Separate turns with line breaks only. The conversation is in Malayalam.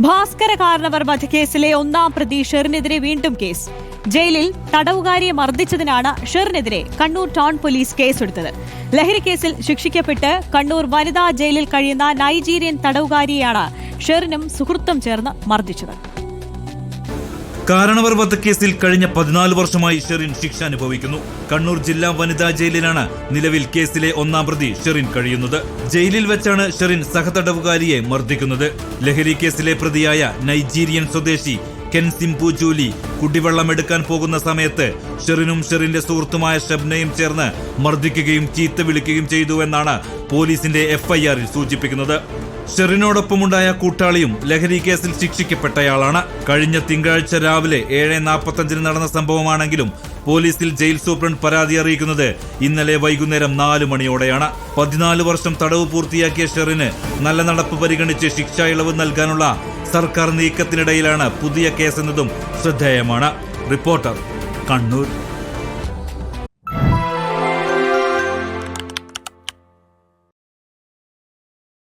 ഭാസ്കര കാരണവർ വധക്കേസിലെ ഒന്നാം പ്രതി ഷെറിനെതിരെ വീണ്ടും കേസ്. ജയിലിൽ തടവുകാരിയെ മർദ്ദിച്ചതിനാണ് ഷെറിനെതിരെ കണ്ണൂർ ടൗൺ പോലീസ് കേസെടുത്തത്. ലഹരി കേസിൽ ശിക്ഷിക്കപ്പെട്ട് കണ്ണൂർ വനിതാ ജയിലിൽ കഴിയുന്ന നൈജീരിയൻ തടവുകാരിയെയാണ് ഷെറിനും സുഹൃത്തും ചേർന്ന് മർദ്ദിച്ചത്.
കാരണവർ വധക്കേസിൽ കഴിഞ്ഞ പതിനാല് വർഷമായി ഷെറിൻ ശിക്ഷ അനുഭവിക്കുന്നു. കണ്ണൂർ ജില്ലാ വനിതാ ജയിലിലാണ് നിലവിൽ കേസിലെ ഒന്നാം പ്രതി ഷെറിൻ കഴിയുന്നത്. ജയിലിൽ വെച്ചാണ് ഷെറിൻ സഹതടവുകാരിയെ മർദ്ദിക്കുന്നത്. ലഹരി കേസിലെ പ്രതിയായ നൈജീരിയൻ സ്വദേശി കെൻസിംപു ജൂലി കുടിവെള്ളം എടുക്കാൻ പോകുന്ന സമയത്ത് ഷെറിനും ഷെറിന്റെ സുഹൃത്തുമായ ഷബ്നയും ചേർന്ന് മർദ്ദിക്കുകയും ചീത്ത വിളിക്കുകയും ചെയ്തു എന്നാണ് പോലീസിന്റെ എഫ്ഐആറിൽ സൂചിപ്പിക്കുന്നത്. ഷെറിനോടൊപ്പമുണ്ടായ കൂട്ടാളിയും ലഹരി കേസിൽ ശിക്ഷിക്കപ്പെട്ടയാളാണ്. കഴിഞ്ഞ തിങ്കളാഴ്ച രാവിലെ ഏഴ് നാൽപ്പത്തഞ്ചിന് നടന്ന സംഭവമാണെങ്കിലും പോലീസിൽ ജയിൽ സൂപ്രണ്ട് പരാതി അറിയിക്കുന്നത് ഇന്നലെ വൈകുന്നേരം നാല് മണിയോടെയാണ്. പതിനാല് വർഷം തടവ് പൂർത്തിയാക്കിയ ഷെറിന് നല്ല നടപ്പ് പരിഗണിച്ച് ശിക്ഷ ഇളവ് നൽകാനുള്ള സർക്കാർ നീക്കത്തിനിടയിലാണ് പുതിയ കേസെന്നതും ശ്രദ്ധേയമാണ്. റിപ്പോർട്ടർ കണ്ണൂർ.